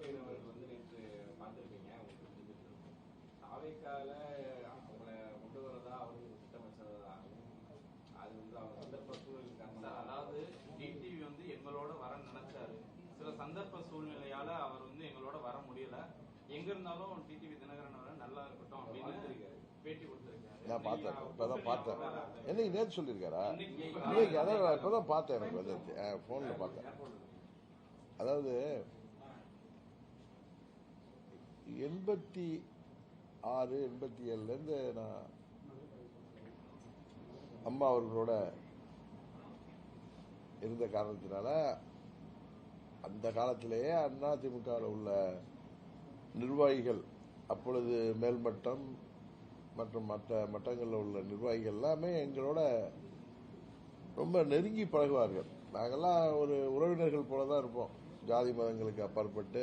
அவர்கள் வந்து நேற்று பார்த்திருப்பீங்க உங்களுக்கு தாவேக்கால அவங்கள கொண்டு வரதா அவருக்கு திட்டமிட்டதாகவும் அது வந்து அவங்க சந்தர்ப்ப சூழல் சார், காரணமாக அதாவது டிடிவி வந்து எங்களோட வர நினைச்சாரு. சில சந்தர்ப்ப சூழ்நிலையால அவர் வந்து எங்களோட வர முடியல. எங்க இருந்தாலும் டிடிவி தினகரன் அவர்கள் நல்லா இருக்கட்டும் அப்படின்னு. பேட்டி கொடுத்திருக்காரு. நான் பார்த்தேன் இப்பதான் பார்த்தேன். என்னைக்கு நேற்று சொல்லியிருக்காரா? இன்னைக்கு அதான் நான் இப்பதான் பார்த்தேன் எனக்கு போன்ல பார்த்தேன். அதாவது எண்பத்தி ஆறு எண்பத்தி ஏழுல இருந்து நான் அம்மா அவர்களோட இருந்த காரணத்தினால அந்த காலத்திலேயே அண்ணா திமுகவில் உள்ள நிர்வாகிகள் அப்பொழுது மேல்மட்டம் மற்றும் மற்ற மட்டங்களில் உள்ள நிர்வாகிகள் எல்லாமே எங்களோட ரொம்ப நெருங்கி பழகுவார்கள். நாங்கள்லாம் ஒரு உறவினர்கள் போல தான் இருப்போம். ஜாதி மதங்களுக்கு அப்பாற்பட்டு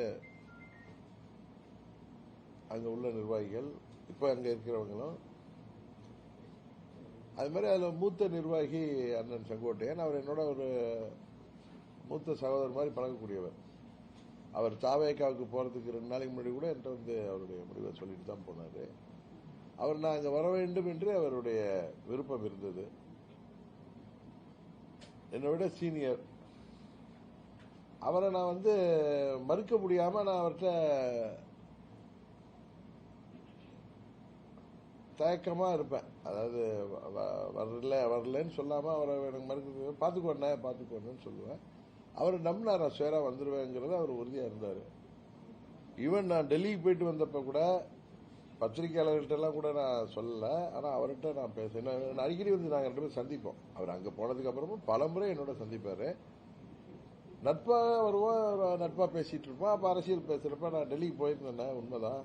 அங்கே உள்ள நிர்வாகிகள் இப்போ அங்கே இருக்கிறவங்களும். அது மாதிரி அதில் மூத்த நிர்வாகி அண்ணன் செங்கோட்டையன் அவர் என்னோட ஒரு மூத்த சகோதரர் மாதிரி பழகக்கூடியவர். அவர் தாவேக்காவுக்கு போறதுக்கு ரெண்டு நாளைக்கு முன்னாடி கூட என்கிட்ட வந்து அவருடைய முடிவை சொல்லிட்டு தான் போனாரு. அவர் நான் அங்கே வர வேண்டும் என்று அவருடைய விருப்பம் இருந்தது. என்னை விட சீனியர். அவரை நான் வந்து மறுக்க முடியாம நான் அவர்கிட்ட தயக்கமாக இருப்பேன். அதாவது வ- வரல வரலன்னு சொல்லாமல் அவரை எனக்கு மறுக்க பார்த்துக்கோண்ணே பாத்துக்கோன்னு சொல்லுவேன். அவர் நம்பினார் நான் சேராக வந்துடுவேங்கிறது அவர் உறுதியாக இருந்தார். ஈவன் நான் டெல்லிக்கு போயிட்டு வந்தப்போ கூட பத்திரிகையாளர்கள்ட்டெல்லாம் கூட நான் சொல்லலை. ஆனால் அவர்கிட்ட நான் பேசினேன் நான் அடிக்கடி வந்து நாங்கள் ரெண்டு பேரும் சந்திப்போம். அவர் அங்கே போனதுக்கப்புறமும் பல முறை என்னோட சந்திப்பார். நட்பாக வருவோம் அவர் பேசிகிட்டு இருப்போம் அப்போ அரசியல் பேசுகிறப்ப நான் டெல்லிக்கு போயிருந்தேன் உண்மைதான்.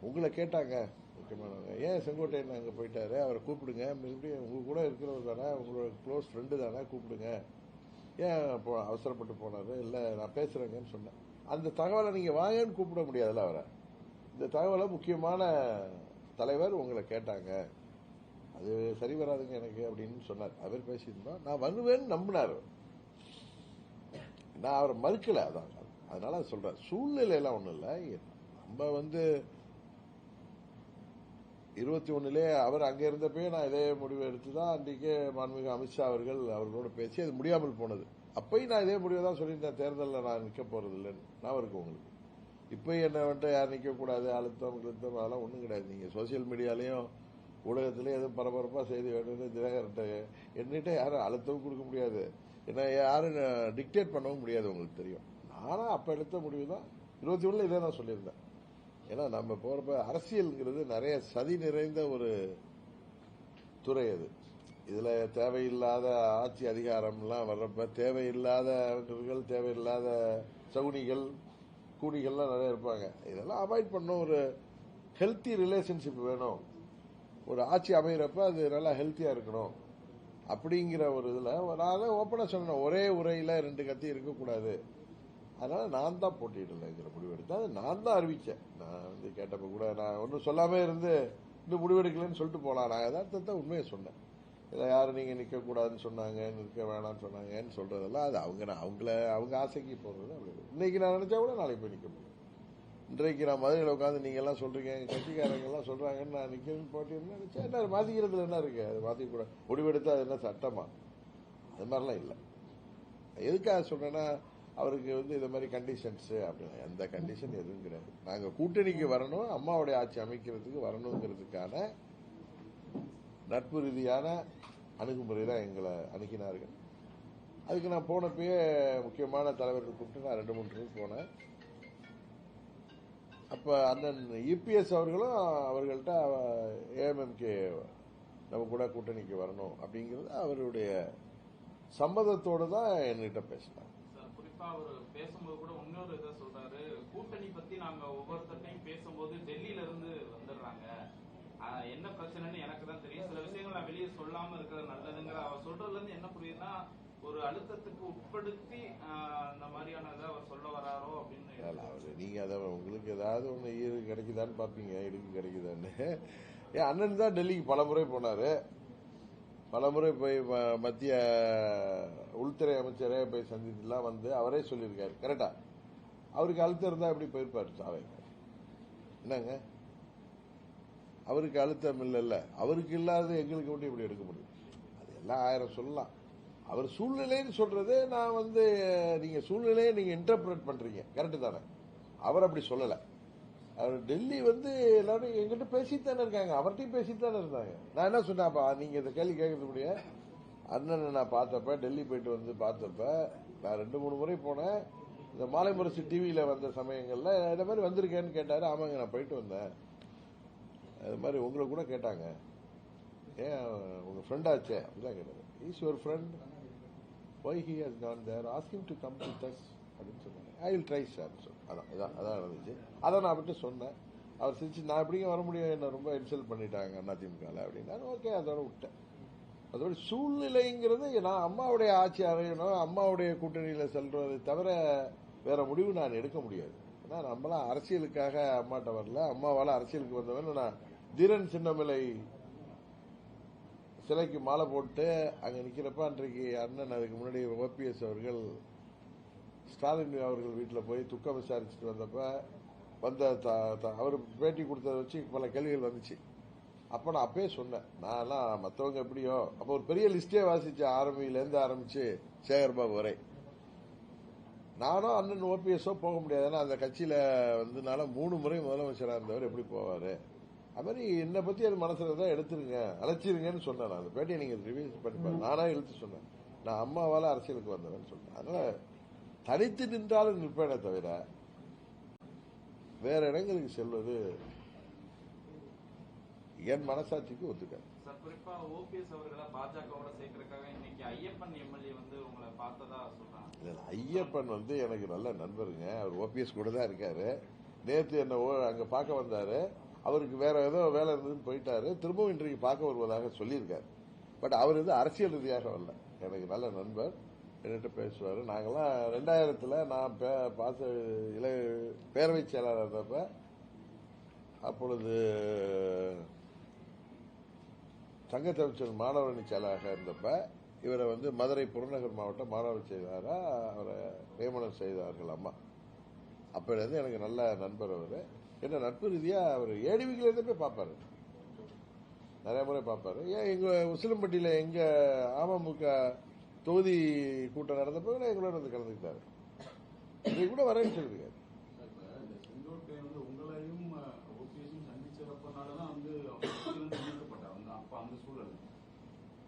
உங்களை கேட்டாங்க. முக்கியமானவங்க. ஏன் செங்கோட்டையன் அங்கே போயிட்டாரு? அவரை கூப்பிடுங்க. மறுபடியும் உங்க கூட இருக்கிறவர் தானே உங்களோட க்ளோஸ் ஃப்ரெண்டு தானே கூப்பிடுங்க. ஏன் போ அவசரப்பட்டு போனாரு? இல்லை நான் பேசுகிறேங்கன்னு சொன்னேன். அந்த தகவலை நீங்கள் வாங்கன்னு கூப்பிட முடியாதுல்ல அவரை. இந்த தகவலை முக்கியமான தலைவர் உங்களை கேட்டாங்க. அது சரி வராதுங்க எனக்கு அப்படின்னு சொன்னார். அவர் பேசியிருந்தோம். நான் வருவேன்னு நம்பினார் நான் அவரை மறுக்கலை அதான். அதனால சொல்கிறேன் சூழ்நிலையெல்லாம் ஒன்றும் இல்லை. நம்ம வந்து இருபத்தி ஒண்ணுலே அவர் அங்கே இருந்தப்பயே நான் இதே முடிவு எடுத்து தான் அன்றைக்கே மாண்புமிகு அமித்ஷா அவர்கள் அவர்களோட பேசி அது முடியாமல் போனது. அப்பயும் நான் இதே முடிவை தான் சொல்லியிருந்தேன். தேர்தலில் நான் நிற்க போறது இல்லைன்னு. நான் இருக்கு உங்களுக்கு? இப்போ என்ன வந்துட்டு யார் நிற்கக்கூடாது அழுத்தம் கிழுத்தம் அதெல்லாம் ஒன்றும் கிடையாது. நீங்கள் சோசியல் மீடியாலையும் ஊடகத்திலையும் எதுவும் பரபரப்பாக செய்தி வேணும்னு தினகரன்ட்ட என்னிட்ட யாரும் அழுத்தம் கொடுக்க முடியாது. ஏன்னா யாரும் டிக்டேட் பண்ணவும் முடியாது உங்களுக்கு தெரியும். நானும் அப்போ எடுத்த முடிவு தான். இருபத்தி ஒன்றில் இதே தான் சொல்லியிருந்தேன். ஏன்னா நம்ம போறப்ப அரசியல்ங்கிறது நிறைய சதி நிறைந்த ஒரு துறை அது. இதுல தேவையில்லாத ஆட்சி அதிகாரம்லாம் வர்றப்ப தேவையில்லாதவர்கள் தேவையில்லாத சவுனிகள் கூடிகள்லாம் நிறைய இருப்பாங்க. இதெல்லாம் அவாய்ட் பண்ணும் ஒரு ஹெல்த்தி ரிலேஷன்ஷிப் வேணும். ஒரு ஆட்சி அமைகிறப்ப அது நல்லா ஹெல்த்தியா இருக்கணும். அப்படிங்கிற ஒரு இதுல நான் அதை ஓப்பனா சொன்னேன் ஒரே உரையில ரெண்டு கத்தி இருக்கக்கூடாது. அதனால நான் தான் போட்டியிடலைங்கிற முடிவு முடிவெடுத்தேன். அது நான் தான் அறிவிச்சேன். நான் வந்து கேட்டப்ப கூட நான் ஒன்றும் சொல்லாம இருந்து இன்னும் முடிவெடுக்கலன்னு சொல்லிட்டு போலாம். நான் யதார்த்தத்தை உண்மையை சொன்னேன். இதை யாரும் நீங்கள் நிற்கக்கூடாதுன்னு சொன்னாங்க நிற்க வேணாம்னு சொன்னாங்கன்னு சொல்றதெல்லாம் அது அவங்க நான் அவங்கள அவங்க ஆசைக்கு போடுறது அப்படி இன்னைக்கு நான் நினச்சா கூட நாளைக்கு போய் நிற்க முடியும். இன்றைக்கு நான் மதுரையில் உட்காந்து நீங்கள்லாம் சொல்கிறீங்க சொல்றீங்க சொல்கிறாங்கன்னு நான் நிற்கணும்னு போட்டிருந்தேன். நினச்சா என்ன மாத்திக்கிறதுல என்ன இருக்குது அது மாற்றிக்கூட கூட முடிவெடுத்தா அது என்ன சட்டமா? அது மாதிரிலாம் இல்லை. எதுக்காக சொல்கிறேன்னா அவருக்கு வந்து இந்த மாதிரி கண்டிஷன்ஸ் அப்படின்னு எந்த கண்டிஷன் எதுவும் கிடையாது. நாங்க கூட்டணிக்கு வரணும் அம்மாவுடைய ஆட்சி அமைக்கிறதுக்கு வரணுங்கிறதுக்கான நட்பு ரீதியான அணுகுமுறை தான் எங்களை அணுகினார்கள். அதுக்கு நான் போனப்பயே முக்கியமான தலைவர்கள் கூப்பிட்டு நான் ரெண்டு மூணு ட்ரிப் போனேன். அப்ப அண்ணன் இபிஎஸ் அவர்களும் அவர்கள்ட்ட ஏஎம்எம்கே நம்ம கூட கூட்டணிக்கு வரணும் அப்படிங்கிறது அவருடைய சம்மதத்தோடு தான் என்கிட்ட பேசினாங்க. அவர் பேசும்போது கூட இன்னொரு இதை சொல்றாரு. கூட்டணி பத்தி நாங்க ஒவ்வொருத்தட்டையும் பேசும்போது டெல்லியில இருந்து வந்துடுறாங்க. என்ன பிரச்சனைன்னு எனக்கு தான் தெரியும். சில விஷயங்கள் நான் வெளியே சொல்லாம இருக்கிறது நல்லதுங்கிற அவர் சொல்றதுல இருந்து என்ன புரியுதுன்னா ஒரு அழுத்தத்துக்கு உட்படுத்தி அந்த மாதிரியான இதை அவர் சொல்ல வராரோ அப்படின்னு நீங்க அதை உங்களுக்கு ஏதாவது ஒண்ணு ஈடு கிடைக்குதான்னு பாப்பீங்க இடுக்கு கிடைக்குதான்னு. என் அண்ணன் தான் டெல்லிக்கு பல முறை போனாரு. பலமுறை போய் ம- மத்திய உள்துறை அமைச்சரே போய் சந்தித்துலாம் வந்து அவரே சொல்லியிருக்காரு. கரெக்டா அவருக்கு அழுத்தம் இருந்தா எப்படி போயிருப்பாரு சாவை என்னங்க? அவருக்கு அழுத்தம் இல்லைல்ல. அவருக்கு இல்லாத எங்களுக்கு மட்டும் இப்படி எடுக்க முடியும்? அது எல்லாம் ஆயிரம் சொல்லலாம். அவர் சூழ்நிலைன்னு சொல்றது நான் வந்து நீங்க சூழ்நிலையை நீங்க இன்டர்பிரட் பண்றீங்க. கரெக்டு தானே? அவர் அப்படி சொல்லலை. அவர் டெல்லி வந்து எல்லாரும் எங்கிட்ட பேசிட்டு தானே இருக்காங்க. அவர்கிட்டயும் பேசிட்டு தானே இருந்தாங்க. நான் என்ன சொன்னேன்ப்பா நீங்க இந்த கேள்வி கேட்கறது முடிய. அண்ணனை நான் பார்த்தப்ப டெல்லி போயிட்டு வந்து பார்த்தப்ப நான் ரெண்டு மூணு முறை போனேன். இந்த மாலை முரசு டிவியில வந்த சமயங்கள்ல இந்த மாதிரி வந்திருக்கேன்னு கேட்டாரு. ஆமாங்க நான் போயிட்டு வந்தேன். அது மாதிரி உங்களை கூட கேட்டாங்க. ஏன் உங்க ஃப்ரெண்ட் ஆச்சே? அப்படிலாம் கேட்டாரு. Is your friend why he has gone there asking to come to us அப்படின்னு சொன்னாங்க. ஐ வில் ட்ரை சார் அதான் இதான் அதான் நடந்துச்சு. அதை நான் அவர்கிட்ட சொன்னேன். அவர் சிரிச்சு நான் எப்படிங்க வர முடியும்? என்ன ரொம்ப இன்சல்ட் பண்ணிட்டாங்க அதிமுகவில் அப்படின்னா. ஓகே அதோட விட்டேன். அதோட சூழ்நிலைங்கிறது நான் அம்மாவுடைய ஆட்சி அறையணும் அம்மாவுடைய கூட்டணியில் செல்றதை தவிர வேற முடிவு நான் எடுக்க முடியாது. ஏன்னா நம்மளாம் அரசியலுக்காக அம்மாட்ட வரல. அம்மாவால் அரசியலுக்கு வந்தவன் நான் தீரன் சின்னமலை சிலைக்கு மாலை போட்டு அங்கே நிற்கிறப்ப அன்றைக்கு அண்ணன் அதுக்கு முன்னாடி ஓபிஎஸ் அவர்கள் ஸ்டாலின் அவர்கள் வீட்டில் போய் துக்கம் விசாரிச்சுட்டு வந்தப்ப வந்த அவர் பேட்டி கொடுத்ததை வச்சு பல கேள்விகள் வந்துச்சு. அப்ப நான் அப்பயே சொன்னேன் நான்லாம் மற்றவங்க எப்படியோ? அப்போ ஒரு பெரிய லிஸ்டே வாசிச்சேன் ஆரம்பியிலேருந்து ஆரம்பிச்சு சேகர்பாபு வரை. நானும் அண்ணன் ஓபிஎஸ்ஓ போக முடியாது. ஏன்னா அந்த கட்சியில வந்துனால மூணு முறை முதலமைச்சராக இருந்தவர் எப்படி போவாரு? அது மாதிரி என்னை பத்தி அது மனசுல தான் எடுத்துருங்க அழைச்சிருங்கன்னு சொன்னேன் நான். அந்த பேட்டியை நீங்க ரிவ்யூ பண்ணி பாருங்க. நானா இழுத்து சொன்னேன். நான் அம்மாவால அரசியலுக்கு வந்தவன் சொன்னேன் அதனால தனித்து நின்றாலும் நிற்பேனே தவிர வேற இடங்களுக்கு செல்வது என் மனசாட்சிக்கு ஒத்துக்காது. சார் குறிப்பா ஓபிஎஸ் அவர்களை பாஜகவோட சேர்க்கறதுக்காக இன்னைக்கு ஐயப்பன் எம்எல்ஏ வந்து உங்களை பார்த்ததா சொல்றாங்க. இல்ல, இல்ல, ஐயப்பன் வந்து எனக்கு நல்ல நண்பருங்க. அவர் ஓபிஎஸ் கூட தான் இருக்காரு. நேத்து என்ன அங்க பார்க்க வந்தாரு. அவருக்கு வேற ஏதோ வேலை இருந்ததுன்னு போயிட்டாரு. திரும்பவும் இன்றைக்கு பார்க்க வருவதாக சொல்லியிருக்காரு. பட் அவர் வந்து அரசியல் ரீதியாக வரல. எனக்கு நல்ல நண்பர். என்கிட்ட பேசுவார். நாங்கள்லாம் ரெண்டாயிரத்தில் நான் பே- பாச இளைய பேரவைச் செயலாளர் இருந்தப்ப அப்பொழுது தங்கத்தமிச்சர் மாணவரணி செயலாளராக இருந்தப்ப இவரை வந்து மதுரை புறநகர் மாவட்ட மாணவர் செய்தாராக அவரை நியமனம் செய்தார்கள் அம்மா. அப்போலேருந்து எனக்கு நல்ல நண்பர் அவர். என்ன நட்பு ரீதியாக அவர் ஏடிவிக்கிலேருந்து போய் பார்ப்பாரு. நிறைய முறை பார்ப்பாரு. ஏன் எங்கள் உசிலம்பட்டியில் எங்கள் அமமுக தொகுதி கூட்டம் நடந்தப்போ எங்களோட வந்து கலந்துக்கிட்டாரு. இதை கூட வரேன்னு சொல்லியிருக்காரு.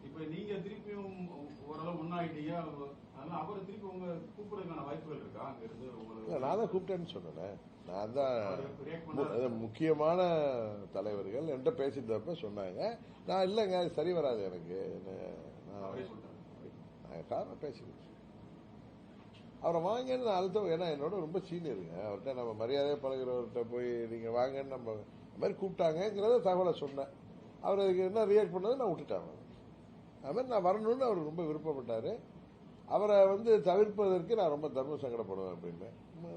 இப்ப நீங்க திருப்பியும் ஓரளவு அதனால அவரை திருப்பி உங்க கூப்பிடுறதுக்கான வாய்ப்புகள் இருக்கா? அங்க இருந்து இல்ல, உங்களுக்கு நான் தான் கூப்பிட்டேன்னு சொன்னேன் நான் தான் முக்கியமான தலைவர்கள் என்கிட்ட பேசிட்டப்ப சொன்னாங்க. நான் இல்லைங்க சரி வராது எனக்கு. நான் காரணம் பேசிக்கிட்டு அவரை வாங்கன்னு நான் அழுத்தம் ஏன்னா என்னோட ரொம்ப சீனியருங்க. அவர்கிட்ட நம்ம மரியாதையாக பழகுறவர்கிட்ட போய் நீங்கள் வாங்கன்னு நம்ம அது மாதிரி கூப்பிட்டாங்கிறத தகவலை சொன்னேன். அவர் அதுக்கு என்ன ரியாக்ட் பண்ணது நான் விட்டுட்டேன். அது மாதிரி நான் வரணும்னு அவர் ரொம்ப விருப்பப்பட்டார். அவரை வந்து தவிர்ப்பதற்கு நான் ரொம்ப தர்ம சங்கடப்படுவேன் அப்படின்னு.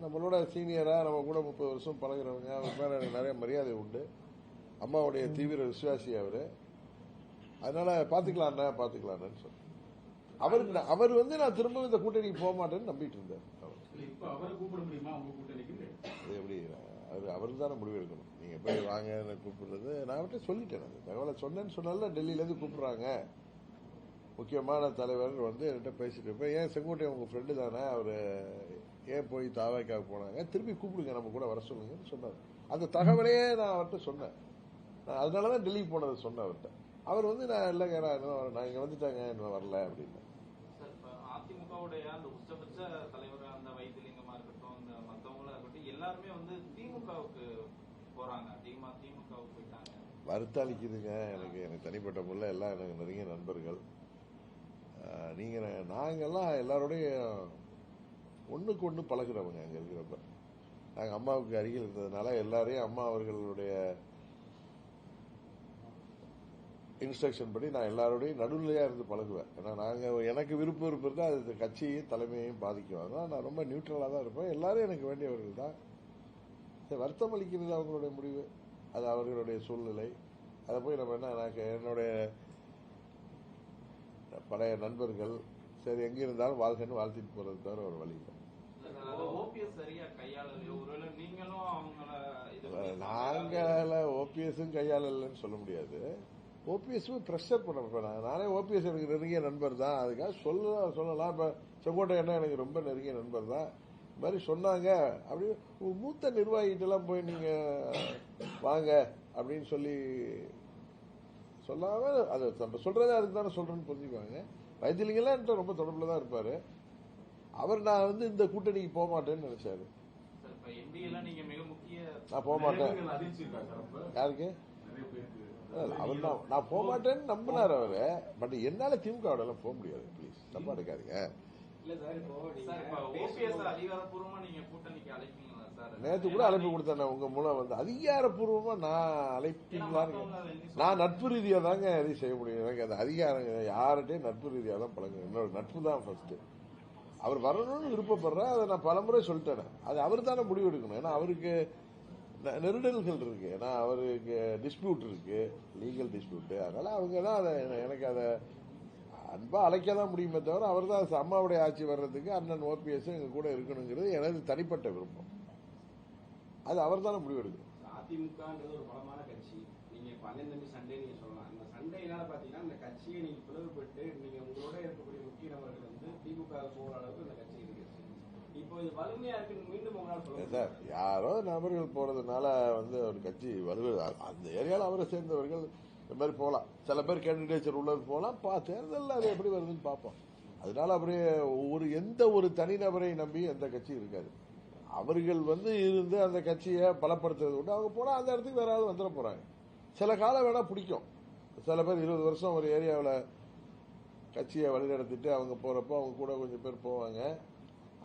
நம்மளோட சீனியராக நம்ம கூட முப்பது வருஷம் பழகுறவங்க அவர் மேலே எனக்கு நிறைய மரியாதை உண்டு. அம்மாவுடைய தீவிர விசுவாசி அவர். அதனால பாத்துக்கலாம்ண்ணா பார்த்துக்கலான்னு சொன்னேன் அவருக்கு அவர் வந்து நான் திரும்ப இந்த கூட்டணிக்கு போக மாட்டேன்னு நம்பிட்டு இருந்தார். எப்படி அவர் அவர் தானே முடிவு எடுக்கணும். நீங்க போய் வாங்க கூப்பிடுறது. நான் அவர்கிட்ட சொல்லிட்டேன் அந்த தகவலை சொன்னேன்னு சொன்னால டெல்லியில இருந்து கூப்பிடுறாங்க. முக்கியமான தலைவர் வந்து என்கிட்ட பேசிட்டு இருப்பேன். ஏன் செங்கோட்டை உங்க ஃப்ரெண்டு தானே? அவர் ஏன் போய் தாவாய்க்காக போனாங்க? திருப்பி கூப்பிடுங்க நம்ம கூட வர சொல்லுங்கன்னு சொன்னார். அந்த தகவலையே நான் அவர்கிட்ட சொன்னேன். நான் அதனாலதான் டெல்லிக்கு போனதை சொன்னேன் அவர்கிட்ட. அவர் வந்து நான் இல்லைங்க நான். நான் இங்க வந்துட்டாங்க இன்னும் வரல அப்படின்னு. சார் இப்ப அதிமுகவுடைய அந்த உச்சபட்ச தலைவர் அந்த வைத்திலிங்கமா இருக்கட்டும் இந்த மத்தவங்களா இருக்கட்டும் எல்லாருமே வந்து திமுகவுக்கு போறாங்க. அதிகமா திமுகவுக்கு போயிட்டாங்க. வருத்தாளிக்குதுங்க. எனக்கு எனக்கு தனிப்பட்ட முறையில் எல்லாம் எனக்கு நெருங்கிய நண்பர்கள். ஆஹ் நீங்க நாங்கெல்லாம் எல்லாரோடையும் ஒண்ணுக்கு ஒண்ணு பழகுறவங்க அங்க இருக்கிறப்ப. நாங்க அம்மாவுக்கு அருகில் இருந்ததுனால எல்லாரையும் அம்மா அவர்களுடைய இன்ஸ்ட்ரக்ஷன் படி நான் எல்லாரோடையும் நடுநிலையா இருந்து பழகுவேன். ஏன்னா நாங்க எனக்கு விருப்ப விருப்பம் இருந்தால் அது கட்சியையும் தலைமையையும் அதனால நான் ரொம்ப நியூட்ரலா தான் இருப்பேன். எல்லாரும் எனக்கு வேண்டியவர்கள் தான். வருத்தம் அளிக்கிறது அவங்களுடைய முடிவு. அது அவர்களுடைய சூழ்நிலை. அதை போய் நம்ம என்ன எனக்கு என்னுடைய பழைய நண்பர்கள் சரி எங்க இருந்தாலும் வாழ்க்கைன்னு வாழ்த்திட்டு போறது தவிர ஒரு வழி இல்லை. நாங்கள ஓபிஎஸும் கையாளலன்னு சொல்ல முடியாது. ஓபிஎஸும் ப்ரெஷர் பண்ண மாட்டேன் நானே ஓபிஎஸ் எனக்கு நெருங்கிய நண்பர் தான். அதுக்காக சொல்ல சொல்லலாம். இப்போ செங்கோட்டை என்ன எனக்கு ரொம்ப நெருங்கிய நண்பர் தான். இந்த மாதிரி சொன்னாங்க. அப்படி மூத்த நிர்வாகிகிட்டலாம் போய் நீங்க வாங்க அப்படின்னு சொல்லி சொல்லாம அது நம்ம சொல்றதே அதுக்கு தானே சொல்றேன்னு புரிஞ்சுக்குவாங்க. வைத்தியலிங்கெல்லாம் என்கிட்ட ரொம்ப தொடர்பில் தான் இருப்பாரு. அவர் நான் வந்து இந்த கூட்டணிக்கு போக மாட்டேன்னு நினைச்சாரு. நான் போக மாட்டேன். யாருக்கு? அவர் நான் நான் போக மாட்டேன்னு நம்பினார் அவரு. பட் என்னால திமுக எல்லாம் போக முடியாது ப்ளீஸ் தப்பா எடுக்காதீங்க. இல்ல சார் இப்போ சார் இப்ப நீங்க ஓபிஎஸ் பேசும்போது- அதிகாரப்பூர்வமா நீங்க கூட்டணிக்கு அழைப்பீங்களா சார்? நேத்து கூட அழைப்பு கொடுத்தேன் உங்க மூலம் வந்து. அதிகாரப்பூர்வமா நான் அழைப்பீங்களான்னு நான் நட்பு ரீதியா தாங்க எதையும் செய்ய முடியும். எனக்கு அது அதிகாரம் யார்கிட்டயும் நட்பு ரீதியா தான் பழங்க என்னோட நட்பு தான் ஃபர்ஸ்ட் அவர் வரணும்னு விருப்பப்படுறேன். அதை நான் பலமுறை சொல்லிட்டேன். அது அவர் தானே முடிவு எடுக்கணும் ஏன்னா அவருக்கு நெருடல்கள் இருக்கு. ஏன்னா அவருக்கு டிஸ்பியூட் இருக்கு. லீகல் டிஸ்பியூட் அதனால அவங்க தான் அதை எனக்கு அதை அன்பா அழைக்க தான் முடியுமே தவிர அவர் தான் அம்மாவுடைய ஆட்சி வர்றதுக்கு அண்ணன் ஓபிஎஸ் எங்க கூட இருக்கணுங்கிறது எனது தனிப்பட்ட விருப்பம். அது அவர் தானே முடிவெடுக்கும் அதிமுகன்றது ஒரு பலமான கட்சி. நீங்க தம்பி நீங்க சொல்லலாம். சண்டையினால பாத்தீங்கன்னா கட்சியை நீங்க பிளவுபட்டு நீங்க உங்களோட இருக்கக்கூடிய முக்கிய நபர்கள் வந்து திமுக அளவுக்கு கட்சி சார் யாரோ நபர்கள் போறதுனால வந்து ஒரு கட்சி வலுவது அந்த ஏரியால அவரை சேர்ந்தவர்கள் இந்த மாதிரி போகலாம் சில பேர் கேண்டிடேச்சர் உள்ளது போகலாம் பா தேர்தலில் அது எப்படி வருதுன்னு பார்ப்போம். அதனால அப்படியே ஒரு எந்த ஒரு தனிநபரை நம்பி எந்த கட்சியும் இருக்காது. அவர்கள் வந்து இருந்து அந்த கட்சியை பலப்படுத்துறது விட்டு அவங்க போனா அந்த இடத்துக்கு வேற ஆள் வந்துட போறாங்க. சில காலம் வேணா பிடிக்கும். சில பேர் இருபது வருஷம் ஒரு ஏரியாவில் கட்சியை வழிநடத்திட்டு அவங்க போறப்போ அவங்க கூட கொஞ்சம் பேர் போவாங்க.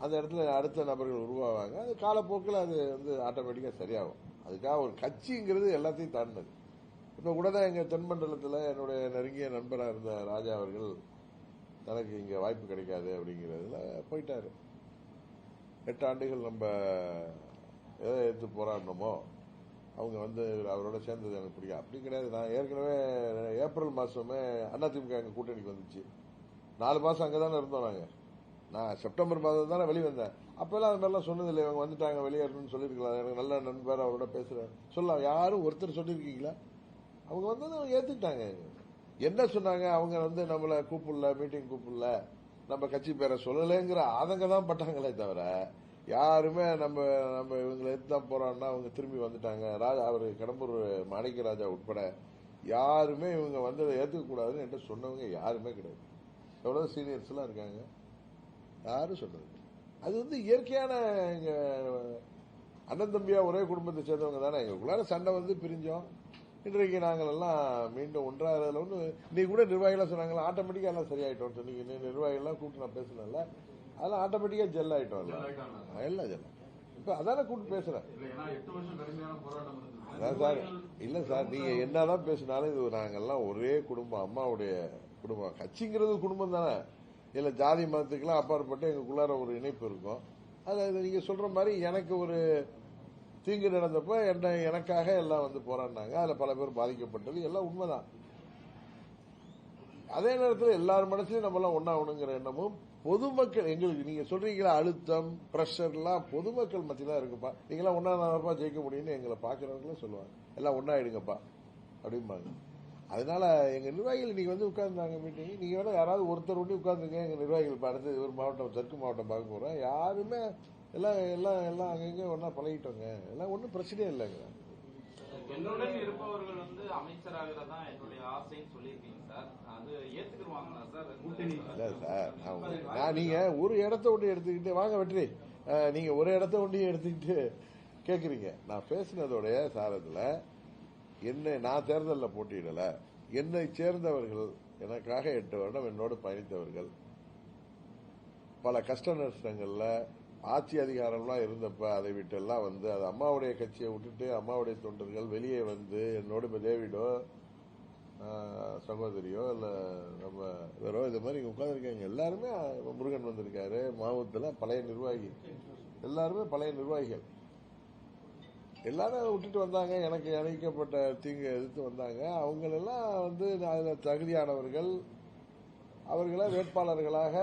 அந்த இடத்துல அடுத்த நபர்கள் உருவாவாங்க. அது காலப்போக்கில் அது வந்து ஆட்டோமேட்டிக்காக சரியாகும். அதுக்காக ஒரு கட்சிங்கிறது எல்லாத்தையும் தாண்டினது. இப்போ கூட தான் எங்கள் தென்மண்டலத்தில் என்னுடைய நெருங்கிய நண்பராக இருந்த ராஜா அவர்கள் தனக்கு இங்கே வாய்ப்பு கிடைக்காது அப்படிங்கிறதுல போயிட்டாரு. எட்டு ஆண்டுகள் நம்ம எதை எடுத்து போராடணுமோ அவங்க வந்து அவரோட சேர்ந்தது எனக்கு பிடிக்கும். அப்படி கிடையாது. நான் ஏற்கனவே ஏப்ரல் மாதமே அதிமுக எங்கள் கூட்டணிக்கு வந்துச்சு. நாலு மாதம் அங்கே தானே இருந்தோம் நாங்கள் நான் செப்டம்பர் மாதம் தானே வெளியே வந்தேன் அப்போல்லாம் அது மாதிரிலாம் சொன்னதில்லை. இவங்க வந்துட்டாங்க வெளியேறணும்னு சொல்லியிருக்கலாம் எனக்கு நல்ல நண்பர் அவரோட பேசுகிறேன் சொல்லலாம். யாரும் ஒருத்தர் சொல்லியிருக்கீங்களா? அவங்க வந்து அவங்க ஏற்றுக்கிட்டாங்க என்ன சொன்னாங்க? அவங்க வந்து நம்மளை கூப்பிடல மீட்டிங் கூப்பிடல. நம்ம கட்சி பேரை சொல்லலைங்கிற ஆதங்க தான் பட்டாங்களே தவிர யாருமே நம்ம நம்ம இவங்களை எடுத்து தான் போறோம்னா அவங்க திரும்பி வந்துட்டாங்க. ராஜா அவர் கடம்பூர் மாணிக்க ராஜா உட்பட யாருமே இவங்க வந்ததை ஏற்றுக்க கூடாதுன்னு என்கிட்ட சொன்னவங்க யாருமே கிடையாது. எவ்வளவு சீனியர்ஸ் எல்லாம் இருக்காங்க? யாரும் கிடையாது. அது வந்து இயற்கையான எங்க அண்ணன் தம்பியா ஒரே குடும்பத்தை சேர்ந்தவங்க தானே. எங்களுக்குள்ளார சண்டை வந்து பிரிஞ்சோம். இன்றைக்கு நாங்கள் எல்லாம் மீண்டும் ஒன்றாகிறதுல ஒன்று நீ கூட நிர்வாகிகளாக சொன்னாங்களா ஆட்டோமேட்டிக்காக எல்லாம் சரியாயிட்டோம். சொன்னீங்க நிர்வாகிகள்லாம் கூப்பிட்டு நான் பேசினேன்ல அதெல்லாம் ஆட்டோமேட்டிக்காக ஜெல் ஆயிட்டோம் எல்லாம். ஜெல் இப்போ அதானே கூப்பிட்டு பேசுறேன் இருந்தது அதான் சார் இல்ல சார் நீங்க என்னதான் பேசினாலும் இது நாங்கெல்லாம் ஒரே குடும்பம் அம்மாவுடைய குடும்பம். கட்சிங்கிறது குடும்பம் தானே. இல்லை ஜாதி மதத்துக்கெல்லாம் அப்பாற்பட்டு எங்களுக்குள்ளார ஒரு இணைப்பு இருக்கும். அது நீங்கள் நீங்க சொல்ற மாதிரி எனக்கு ஒரு தீங்கு நடந்தப்ப என்ன எனக்காக எல்லாம் வந்து போராடினாங்க. அதுல பல பேர் பாதிக்கப்பட்டது. எல்லாம் உண்மைதான். அதே நேரத்தில் எல்லார் மனசுலயும் நம்ம எல்லாம் ஒன்னா எண்ணமும் பொதுமக்கள் எங்களுக்கு நீங்க சொல்றீங்களா அழுத்தம் பிரஷர்லாம் பொதுமக்கள் மத்தியெல்லாம் இருக்குப்பா. நீங்களாம் ஒன்னா நாளப்பா ஜெயிக்க முடியும்னு எங்களை பார்க்குறவங்களும் சொல்லுவாங்க. எல்லாம் ஒன்னா ஆயிடுங்கப்பா. அப்படிம்பாங்க. அதனால எங்க நிர்வாகிகள் நீங்க வந்து உட்கார்ந்தாங்க மீட்டிங் நீங்க வேணா யாராவது ஒருத்தர் ஒண்ணு உட்கார்ந்துங்க. எங்க நிர்வாகிகள் இப்ப அடுத்து ஒரு மாவட்டம் தெற்கு மாவட்டம் பார்க்க போறோம். யாருமே எல்லாம் எல்லாம் எல்லாம் அங்கங்க ஒன்னா பழகிட்டோங்க. எல்லாம் ஒன்றும் பிரச்சனையே இல்லைங்க. என்னுடன் இருப்பவர்கள் வந்து அமைச்சராகிறதா என்னுடைய ஆசைன்னு சொல்லியிருக்கீங்க சார். அது ஏத்துக்குருவாங்களா சார்? கூட்டணி. இல்ல சார் நான் உங்களுக்கு- நான் நீங்க ஒரு இடத்த ஒண்ணு எடுத்துக்கிட்டு வாங்க வெற்றி. அஹ், நீங்க ஒரு இடத்த ஒண்ணு எடுத்துக்கிட்டு கேக்குறீங்க. நான் பேசினதோடைய சாரத்துல என்னை நான் தேர்தலில் போட்டியிடல. என்னை சேர்ந்தவர்கள் எனக்காக எட்டு வருடம் என்னோடு பயணித்தவர்கள். பல கஷ்ட நஷ்டங்களில் ஆட்சி அதிகாரம்லாம் இருந்தப்ப அதை விட்டு எல்லாம் வந்து அது அம்மாவுடைய கட்சியை விட்டுட்டு அம்மாவுடைய தொண்டர்கள் வெளியே வந்து என்னோட இப்ப சகோதரியோ இல்லை நம்ம வேறோ இது மாதிரி இங்கே உட்காந்துருக்காங்க எல்லாருமே முருகன் வந்திருக்காரு மாவட்டத்தில் பழைய நிர்வாகி. எல்லாருமே பழைய நிர்வாகிகள். எல்லாரும் அதை விட்டுட்டு வந்தாங்க. எனக்கு இணைக்கப்பட்ட தீங்கு எதிர்த்து வந்தாங்க. அவங்களெல்லாம் வந்து அதில் தகுதியானவர்கள். அவர்களை வேட்பாளர்களாக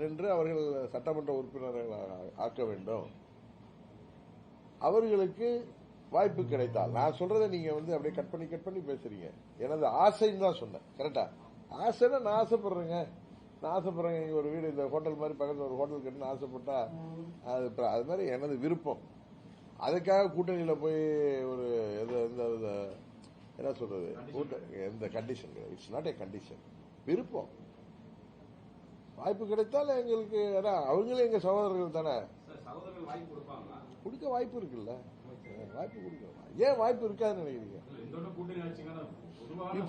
நின்று அவர்கள் சட்டமன்ற உறுப்பினர்களாக ஆக்க வேண்டும். அவர்களுக்கு வாய்ப்பு கிடைத்தால் நான் சொல்றதை நீங்க வந்து அப்படியே கட் பண்ணி கட் பண்ணி பேசுறீங்க. எனது ஆசைன்னு தான் சொன்னேன். கரெக்டா ஆசைன்னா நான் ஆசைப்படுறேங்க. நான் ஆசைப்படுறேங்க ஒரு வீடு இந்த ஹோட்டல் மாதிரி பக்கத்தில் ஒரு ஹோட்டல் கட்டுன்னு ஆசைப்பட்டா அது அது மாதிரி எனது விருப்பம். அதுக்காக கூட்டணியில போய் ஒரு என்ன சொல்றது? எந்த condition it's not a condition விருப்பம். வாய்ப்பு கிடைத்தால் எங்களுக்கு ஏன்னா அவங்களும் எங்க சகோதரர்கள் தானே? கொடுக்க வாய்ப்பு இருக்குல்ல. வாய்ப்பு கொடுக்கலாம் ஏன் வாய்ப்பு இருக்காதுன்னு நினைக்கிறீங்க?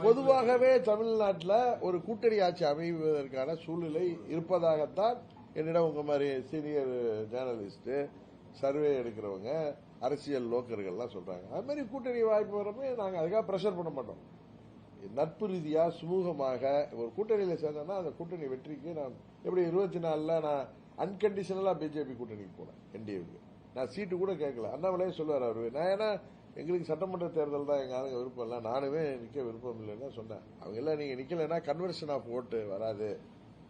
பொதுவாகவே தமிழ்நாட்டில் ஒரு கூட்டணி ஆட்சி அமைவதற்கான சூழ்நிலை இருப்பதாகத்தான் என்னிடம் உங்க மாதிரி சீனியர் ஜேர்னலிஸ்ட் சர்வே எடுக்கிறவங்க அரசியல் லோக்கர்கள்லாம் சொல்றாங்க. அது மாதிரி கூட்டணி வாய்ப்பு வரப்ப நாங்கள் அதுக்காக ப்ரெஷர் பண்ண மாட்டோம். நட்பு ரீதியாக சுமூகமாக ஒரு கூட்டணியில் சேர்ந்தோம்னா அந்த கூட்டணி வெற்றிக்கு நான் எப்படி இருபத்தி நாலில் நான் அன்கண்டிஷனலாக பிஜேபி கூட்டணிக்கு போனேன் என்டிஏவுக்கு நான் சீட்டு கூட கேட்கல. அண்ணாமலையே சொல்லுவார் அவரு நான் ஏன்னா எங்களுக்கு சட்டமன்ற தேர்தல் தான் எங்கள் ஆளுங்க விருப்பம் இல்லை. நானுமே நிற்க விருப்பம் இல்லைன்னு சொன்னேன். அவங்க எல்லாம் நீங்கள் நிற்கலைன்னா கன்வர்ஷன் ஆஃப் ஓட்டு வராது.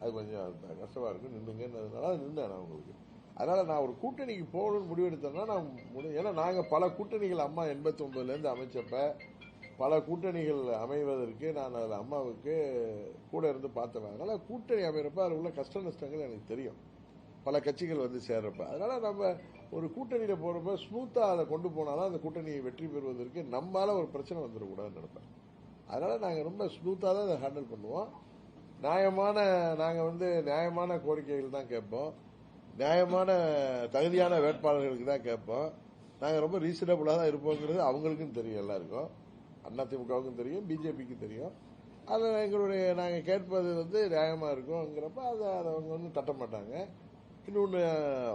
அது கொஞ்சம் கஷ்டமாக இருக்கும் நின்றுங்கன்றதுனால நின்றேன் நான் உங்களுக்கு. அதனால நான் ஒரு கூட்டணிக்கு போகணும்னு முடிவெடுத்தேன்னா நான் ஏன்னா நாங்கள் பல கூட்டணிகள் அம்மா எண்பத்தி ஒன்பதுலேருந்து அமைச்சப்ப பல கூட்டணிகள் அமைவதற்கு நான் அதில் அம்மாவுக்கு கூட இருந்து பார்த்தேன் அதனால கூட்டணி அமைகிறப்ப அதில் உள்ள கஷ்ட நஷ்டங்கள் எனக்கு தெரியும். பல கட்சிகள் வந்து சேர்றப்ப. அதனால நம்ம ஒரு கூட்டணியில் போகிறப்ப ஸ்மூத்தாக அதை கொண்டு போனாலும் அந்த கூட்டணியை வெற்றி பெறுவதற்கு நம்மால ஒரு பிரச்சனை வந்துடக்கூடாதுன்னு நினைப்பேன். அதனால நாங்கள் ரொம்ப ஸ்மூத்தாக தான் அதை ஹேண்டில் பண்ணுவோம். நியாயமான நாங்கள் வந்து நியாயமான கோரிக்கைகள் தான் கேட்போம். நியாயமான தகுதியான வேட்பாளர்களுக்கு தான் கேட்போம். நாங்கள் ரொம்ப ரீசனபிளாக தான் இருப்போங்கிறது அவங்களுக்கும் தெரியும் எல்லாருக்கும். அதிமுகவுக்கும் தெரியும் பிஜேபிக்கும் தெரியும். அதில் எங்களுடைய நாங்கள் கேட்பது வந்து நியாயமாக இருக்கும்ங்கிறப்ப அதை அதை அவங்க வந்து தட்ட மாட்டாங்க. இன்னொன்று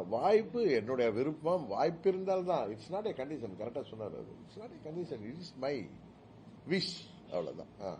வாய்ப்பு என்னுடைய விருப்பம். வாய்ப்பு இருந்தால்தான் இட்ஸ் நாட் ஏ கண்டிஷன் கரெக்டாக சொன்னார் அது it's not a condition it's my wish அவ்வளோதான் ஆ.